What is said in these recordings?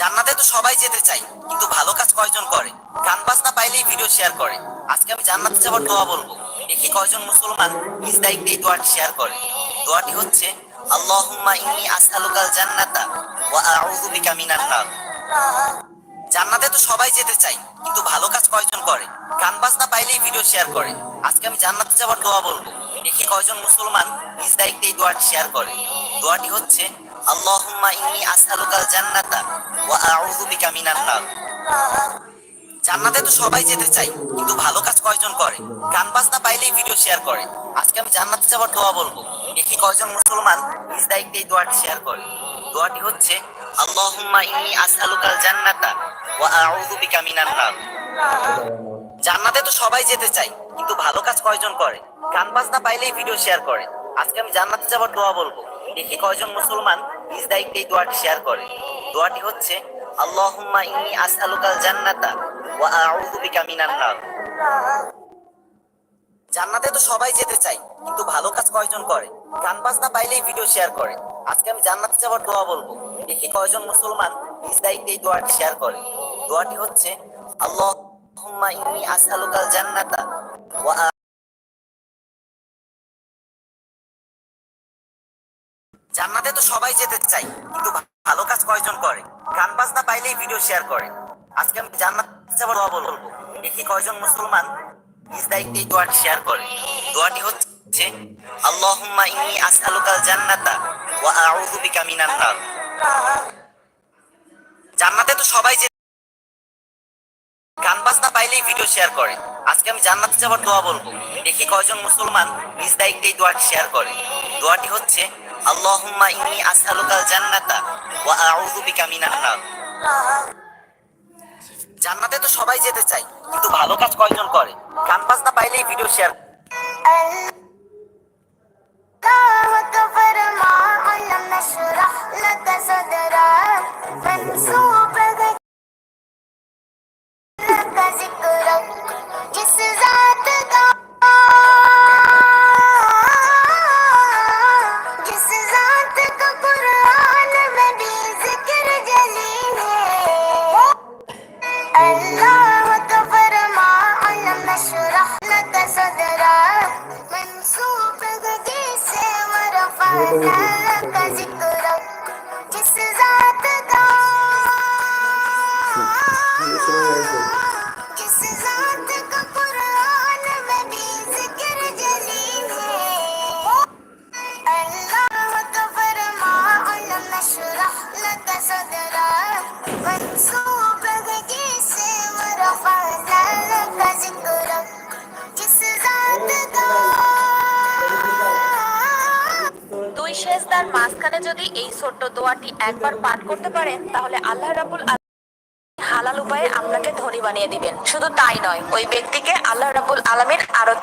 জান্নাতে তো সবাই যেতে চাই কিন্তু ভালো কাজ কয়জন করে? গান বাজনা পাইলেই ভিডিও শেয়ার করে। আজকে আমি জান্নাতে যাওয়ার দোয়া বলব। দেখি কয়জন মুসলমান নিজ দায়িত্বে দোয়াটি শেয়ার করে। দোয়াটি হচ্ছে, আল্লাহুম্মা ইন্নী আসআলুকাল জান্নাতা ওয়া আউযু বিকা মিনান নার। জান্নাতে তো সবাই যেতে চাই কিন্তু ভালো কাজ কয়জন করে? গান বাজনা পাইলেই ভিডিও শেয়ার করে। আজকে আমি জান্নাতে যাওয়ার দোয়া বলব। দেখি কয়জন মুসলমান নিজ দায়িত্বে দোয়াটি শেয়ার করে। দোয়াটি হচ্ছে আল্লাহুম্মা ইন্নী আসআলুকাল জান্নাতা ওয়া আউযু বিকা মিনান নার। জান্নাতে তো সবাই যেতে চাই কিন্তু ভালো কাজ কয়জন করে? গান বাজনা পাইলেই ভিডিও শেয়ার করে। আজকে আমি জান্নাতে যাওয়ার দোয়া বলব। দেখি কয়জন মুসলমান নিজ দায়িত্বে এই দোয়াটি শেয়ার করে। দোয়াটি হচ্ছে, আল্লাহুম্মা ইন্নী আসআলুকাল জান্নাতা ওয়া আউযু বিকা মিনান নার। জান্নাতে তো সবাই যেতে চাই কিন্তু ভালো কাজ কয়জন করে? গান বাজনা পাইলেই ভিডিও শেয়ার করে। আজকে আমি জান্নাতে যাওয়ার দোয়া বলব। দেখি কয়জন মুসলমান নিজ দায়িত্বে এই দোয়াটি শেয়ার করে, দোয়াটি হচ্ছে, আল্লাহুম্মা ইন্নী আসআলুকাল জান্নাতা ওয়া আউযু বিকা মিনান নার। জান্নাতে তো সবাই যেতে চাই কিন্তু ভালো কাজ কয়জন করে? গান বাজনা পাইলেই ভিডিও শেয়ার করে। আজকে আমি জান্নাতে যাওয়ার দোয়া বলব। কয়জন মুসলমান নিজ দায়িত্বে দোয়াটি শেয়ার করে। দোয়াটি হচ্ছে, আল্লাহুম্মা ইন্নী আসআলুকাল জান্নাতা ওয়া তো সবাই যেতে চাই, কিন্তু ভালো কাজ কয়জন করে? গান বাজনা পাইলেই ভিডিও শেয়ার করে। আজকে আমি জান্নাত দোয়া বলব দেখি কয়জন মুসলমান নিজ দায়িত্বে দোয়াটি শেয়ার করে। দোয়াটি হচ্ছে, আল্লাহুম্মা ইন্নী আসআলুকাল জান্নাতা ওয়া আউযু বিকা মিনান নার। জান্নাতে তো সবাই গান বাজনা পাইলেই ভিডিও শেয়ার করে। আজকে আমি জান্নাতে দোয়া বলব দেখি কয়জন মুসলমান নিজ দায়িত্বে দোয়াটি শেয়ার করে। দোয়াটি হচ্ছে আল্লাহুম্মা ইন্নী আসআলুকাল জান্নাতা ওয়া আউযু বিকা মিনান নার জান্নাতে তো সবাই যেতে চাই কিন্তু ভালো কাজ কয়জন করে গান বাজনা পাইলেই ভিডিও শেয়ার الله أكبر ما علم نشرح لك صدرك منسوب Altyazı শেষদার মাঝখানে যদি এই ছোট্ট দোয়াটি একবার পাঠ করতে পারেন, তাহলে আল্লাহ রাবুল হালাল উপায়ে আপনাকে ধনী বানিয়ে দিবেন। শুধু তাই নয়, ওই ব্যক্তিকে আল্লাহ রাবুল আলমের আরও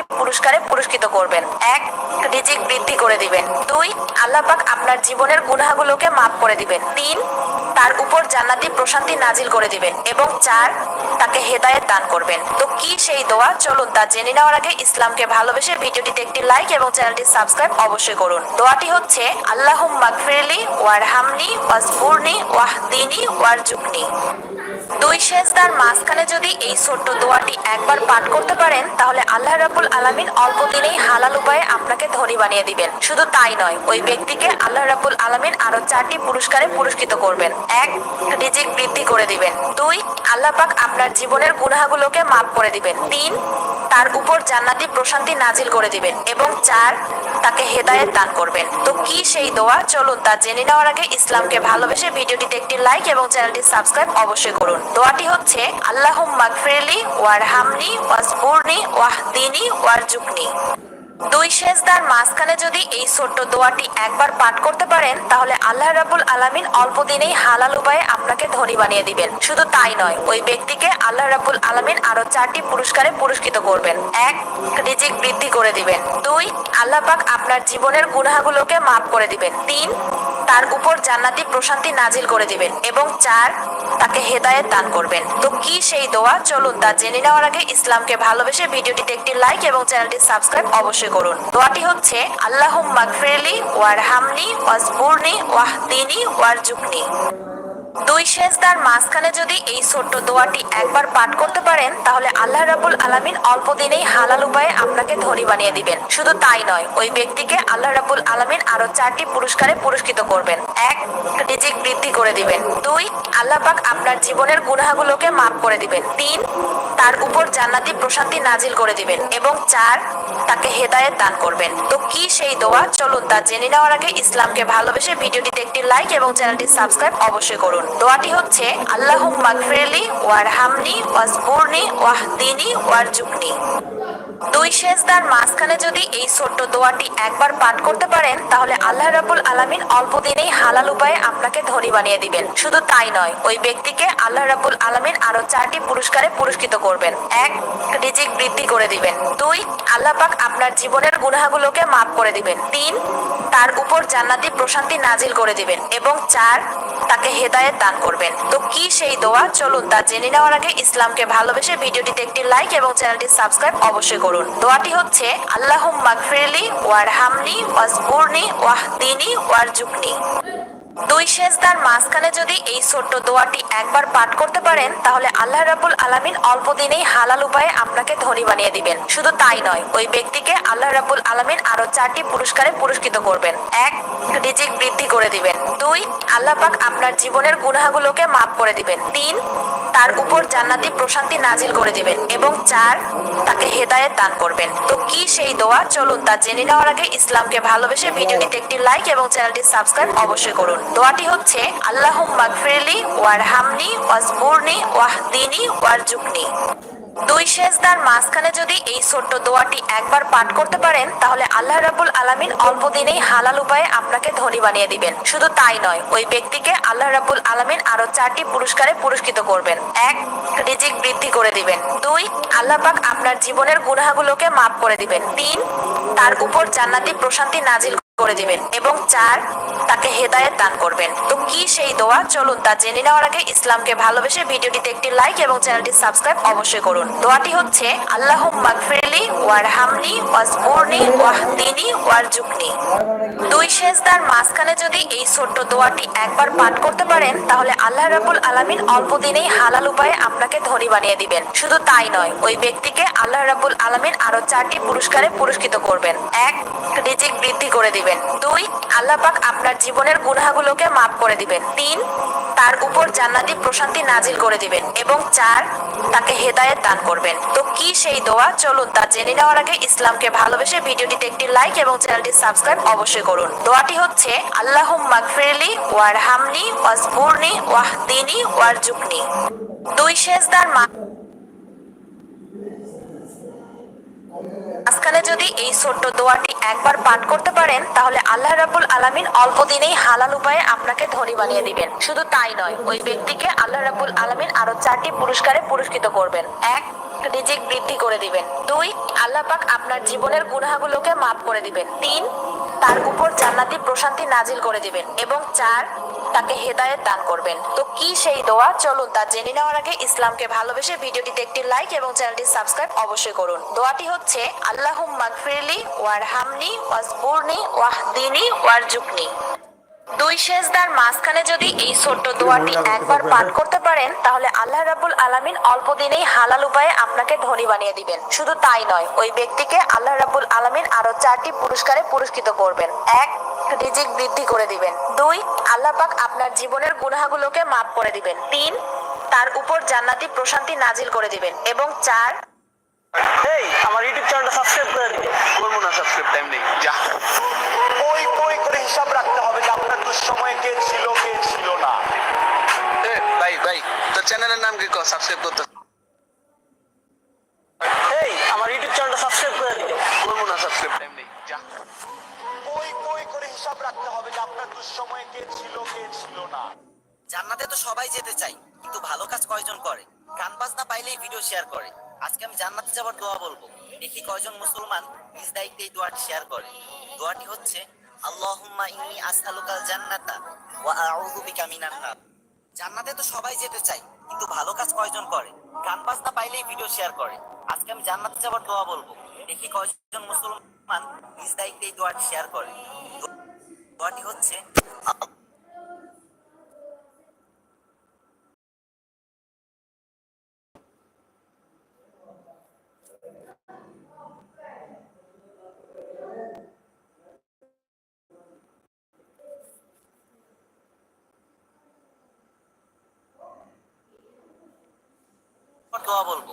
পুরস্কারে পুরস্কৃত করবেন। এক, রিজিক বৃদ্ধি করে দিবেন। দুই আল্লাহ পাক আপনার জীবনের গুনাহগুলোকে মাফ করে দিবেন। তিন, তার উপর জান্নাতি প্রশান্তি নাজিল করে দিবেন। এবং চার, তাকে হেদায়েত দান করবেন। তো কি সেই দোয়া? চলুন তা জেনে নেওয়ার আগে ইসলামকে ভালোবেসে ভিডিওটিতে একটি লাইক এবং চ্যানেলটি সাবস্ক্রাইব অবশ্যই করুন। দোয়াটি হচ্ছে আল্লাহ মাগফিরলি ওয়ারহামনি ওয়াহদিনি ওয়ারজুকনি দুই শেষদার মাঝখানে যদি এই ছোট্ট দোয়াটি একবার পাঠ করতে পারেন, তাহলে আল্লাহ রাবুল আলামিন অল্প দিনেই হালাল উপায়ে আপনাকে ধনী বানিয়ে দিবেন। শুধু তাই নয়, ওই ব্যক্তিকে আল্লাহ রাবুল আলামিন আরও চারটি পুরস্কারে পুরস্কৃত করবেন। এক, রিজিক বৃদ্ধি করে দিবেন। দুই, আল্লাহ পাক আপনার জীবনের গুনাহগুলোকে মাফ করে দিবেন। তিন, তার উপর জান্নাতি প্রশান্তি নাজিল করে দিবেন। এবং চার তাকে হেদায়েত দান করবেন। তো কি সেই দোয়া? চলুন তা জেনে নেওয়ার আগে ইসলামকে ভালোবেসে ভিডিওটিতে একটি লাইক এবং চ্যানেলটি সাবস্ক্রাইব অবশ্যই করুন। দোয়াটি হচ্ছে আল্লাহ মাগফিরলি ওয়ারহামনি দিনী ওয়ার ওয়ারজুকনি দুই শেষদার মাঝখানে যদি এই ছোট্ট দোয়াটি একবার পাঠ করতে পারেন, তাহলে আল্লাহ রাবুল আলামিন অল্প দিনেই হালাল উপায়ে আপনাকে ধনী বানিয়ে দিবেন। শুধু তাই নয়, ওই ব্যক্তিকে আল্লাহ রাবুল আলামিন আরও চারটি পুরস্কারে পুরস্কৃত করবেন। এক, রিজিক বৃদ্ধি করে দিবেন। দুই, আল্লাহ পাক আপনার জীবনের গুনাহগুলোকে মাফ করে দিবেন। তিন, তার উপর জান্নাতি প্রশান্তি নাজিল করে দিবেন। এবং চার, তাকে হেদায়েত দান করবেন। তো কি সেই দোয়া? চলুন তা জেনে নেওয়ার আগে ইসলামকে ভালোবেসে ভিডিওটিতে একটি লাইক এবং চ্যানেলটি সাবস্ক্রাইব অবশ্যই করুন। দোয়াটি হচ্ছে আল্লাহ মাগফিরলি ওয়ারহামনি ওয়াজবুরনি ওয়াহদিনি ওয়ারজুকনি দুই সেজদার মাঝখানে যদি এই ছোট্ট দোয়াটি একবার পাঠ করতে পারেন, তাহলে আল্লাহ রাবুল আলামিন অল্প দিনেই হালাল উপায়ে আপনাকে ধনী বানিয়ে দিবেন। শুধু তাই নয়, ওই ব্যক্তিকে আল্লাহ রাবুল আলামিন আরও চারটি পুরস্কারে পুরস্কৃত করবেন। এক, রিজিক বৃদ্ধি করে দিবেন। দুই, আল্লাহ পাক আপনার জীবনের গুনাহগুলোকে মাফ করে দিবেন। তিন তার উপর জান্নাতি প্রশান্তি নাজিল করে দিবেন এবং চার, তাকে হেদায়েত দান করবেন। তো কি সেই দোয়া? চলুন তা জেনে নেওয়ার আগে ইসলামকে ভালোবেসে ভিডিওটিতে একটি লাইক এবং চ্যানেলটি সাবস্ক্রাইব অবশ্যই করুন। দোয়াটি হচ্ছে আল্লাহ মাগফিরলি ওয়ার হামনি ওয়াজবুরনি ওয়াহদিনি ওয়ারজুকনি দুই সেজদার মাঝখানে যদি এই ছোট্ট দোয়াটি একবার পাঠ করতে পারেন, তাহলে আল্লাহ রাবুল আলামিন অল্প দিনেই হালাল উপায়ে আপনাকে ধনী বানিয়ে দিবেন। শুধু তাই নয়, ওই ব্যক্তিকে আল্লাহ রাবুল আলামিন আরও চারটি পুরস্কারে পুরস্কৃত করবেন। এক, রিজিক বৃদ্ধি করে দিবেন। দুই, আল্লাহ পাক আপনার জীবনের গুনাহগুলোকে মাফ করে দিবেন। তিন, তার উপর জান্নাতি প্রশান্তি নাজিল করে দিবেন। এবং চার, তাকে হেদায়েত দান করবেন। তো কি সেই দোয়া? চলুন তা জেনে নেওয়ার আগে ইসলামকে ভালোবেসে ভিডিওটিতে একটি লাইক এবং চ্যানেলটি সাবস্ক্রাইব অবশ্যই করুন। দোয়াটি হচ্ছে আল্লাহ মাগফিরলি ওয়ার হামনি ওয়াজবুরনি ওয়াহদিনি ওয়ারজুকনি দুই সেজদার মাঝখানে যদি এই ছোট্ট দোয়াটি একবার পাঠ করতে পারেন, তাহলে আল্লাহ রাবুল আলামিন অল্প দিনেই হালাল উপায়ে আপনাকে ধনী বানিয়ে দিবেন। শুধু তাই নয়, ওই ব্যক্তিকে আল্লাহ রাবুল আলামিন আরও চারটি পুরস্কারে পুরস্কৃত করবেন। এক, রিজিক বৃদ্ধি করে দিবেন। দুই, আল্লাহ পাক আপনার জীবনের গুনাহগুলোকে মাফ করে দিবেন। তিন, তার উপর জান্নাতি প্রশান্তি নাজিল করে দিবেন। এবং চার, তাকে হেদায়েত দান করবেন। তো কি সেই দোয়া? চলুন তা জেনে নেওয়ার আগে ইসলামকে ভালোবেসে ভিডিওটিতে একটি লাইক এবং চ্যানেলটি সাবস্ক্রাইব অবশ্যই করুন। দোয়াটি হচ্ছে আল্লাহ মাগফিরলি ওয়ার হামনি ওয়াজবুরনি ওয়াহদিনি ওয়ারজুকনি দুই সেজদার মাঝখানে যদি এই ছোট্ট দোয়াটি একবার পাঠ করতে পারেন, তাহলে আল্লাহ রাবুল আলামিন অল্প দিনেই হালাল উপায়ে আপনাকে ধনী বানিয়ে দিবেন। শুধু তাই নয়, ওই ব্যক্তিকে আল্লাহ রাবুল আলামিন আরও চারটি পুরস্কারে পুরস্কৃত করবেন। এক, রিজিক বৃদ্ধি করে দিবেন। দুই, আল্লাহ পাক আপনার জীবনের গুনাহগুলোকে মাফ করে দিবেন। তিন, তার উপর জান্নাতি প্রশান্তি নাজিল করে দিবেন এবং চার তাকে হেদায়েত দান করবেন। তো কি সেই দোয়া? চলুন তা জেনে নেওয়ার আগে ইসলামকে ভালোবেসে ভিডিওটিতে একটি লাইক এবং চ্যানেলটি সাবস্ক্রাইব অবশ্যই করুন। দোয়াটি হচ্ছে আল্লাহ মাগফিরলি ওয়ার হামনি ওয়াজবুরনি ওয়াহদিনি ওয়ারজুকনি দুই সেজদার মাঝখানে যদি এই ছোট্ট দোয়াটি একবার পাঠ করতে পারেন, তাহলে আল্লাহ রাবুল আলামিন অল্প দিনেই হালাল উপায়ে আপনাকে ধনী বানিয়ে দিবেন। শুধু তাই নয়, ওই ব্যক্তিকে আল্লাহ রাবুল আলামিন আরও চারটি পুরস্কারে পুরস্কৃত করবেন। এক, রিজিক বৃদ্ধি করে দিবেন। দুই, আল্লাহ পাক আপনার জীবনের গুনাহগুলোকে মাফ করে দিবেন। তিন, তার উপর জান্নাতি প্রশান্তি নাজিল করে দিবেন। এবং চার, তাকে হেদায়েত দান করবেন। তো কি সেই দোয়া? চলুন তা জেনে নেওয়ার আগে ইসলামকে ভালোবেসে ভিডিওটিতে একটি লাইক এবং চ্যানেলটি সাবস্ক্রাইব অবশ্যই করুন। দোয়াটি হচ্ছে আল্লাহ মাগফিরলি ওয়ার হামনি ওয়াজবুরনি ওয়াহদিনি ওয়ারজুকনি দুই, সেজদার মা মাঝখানে যদি এই ছোট্ট দোয়াটি একবার পাঠ করতে পারেন, তাহলে আল্লাহ রাবুল আলামিন অল্প দিনেই হালাল উপায়ে আপনাকে ধনী বানিয়ে দিবেন। শুধু তাই নয়, ওই ব্যক্তিকে আল্লাহ রাবুল আলামিন আরও চারটি পুরস্কারে পুরস্কৃত করবেন। এক, রিজিক বৃদ্ধি করে দিবেন। দুই, আল্লাহ পাক আপনার জীবনের গুনাহগুলোকে মাফ করে দিবেন। তিন তার উপর জান্নাতি প্রশান্তি নাজিল করে দিবেন এবং চার, তাকে হেদায়েত দান করবেন। তো কি সেই দোয়া? চলুন তা জেনে নেওয়ার আগে ইসলামকে ভালোবেসে ভিডিওটিতে একটি লাইক এবং চ্যানেলটি সাবস্ক্রাইব অবশ্যই করুন। দোয়াটি হচ্ছে আল্লাহ মাগফিরলি ওয়ার হামনি ওয়াজবুরনি ওয়াহদিনি ওয়ারজুকনি দুই সেজদার মাঝখানে যদি এই ছোট্ট দোয়াটি একবার পাঠ করতে পারেন তাহলে আল্লাহ রাবুল আলামিন অল্প দিনেই হালাল উপায়ে আপনাকে ধনী বানিয়ে দিবেন। শুধু তাই নয় ওই ব্যক্তিকে আল্লাহ রাবুল আলামিন আরও চারটি পুরস্কারে পুরস্কৃত করবেন। এক রিজিক বৃদ্ধি করে দিবেন। দুই আল্লাহ পাক আপনার জীবনের গুনাহগুলোকে মাফ করে দিবেন। তিন তার উপর জান্নাতি প্রশান্তি নাজিল করে দিবেন। এবং চার এই আমার ইউটিউব চ্যানেলটা সাবস্ক্রাইব করে করব না সাবস্ক্রাইব টাইম নেই। যা। ওই ওই করে হিসাব রাখতে তোর চ্যানেলের নাম কি? কর সাবস্ক্রাইব করতে। এই আমার ইউটিউব চ্যানেলটা সাবস্ক্রাইব করে দিবে করব না সাবস্ক্রাইব টাইম নেই যা। ওই ওই করে হিসাব রাখতে হবে যে আপনার দুঃসময়ে কে ছিল কে ছিল না। জান্নাতে তো সবাই যেতে চাই কিন্তু ভালো কাজ কয়জন করে? গান বাজনা পাইলেই ভিডিও শেয়ার করে। আজকে আমি জান্নাতে যাবার দোয়া বলব। দেখি কয়জন মুসলমান নিজ দায়িত্বে এই দোয়াটি শেয়ার করে। দোয়াটি হচ্ছে দোয়াটি আল্লাহুম্মা ইন্নী আসআলুকাল জান্নাতা ওয়া আউযু বিকা মিনান নার। জান্নাতে তো সবাই যেতে চাই কিন্তু ভালো কাজ কয়জন করে? গান বাজনা পাইলেই ভিডিও শেয়ার করে। আজকে আমি জান্নাতে যাবার দোয়া বলব। দেখি কয়জন মুসলমান নিজ দায়িত্বে এই দোয়াটি শেয়ার করে। দোয়াটি হচ্ছে দোয়া বলব।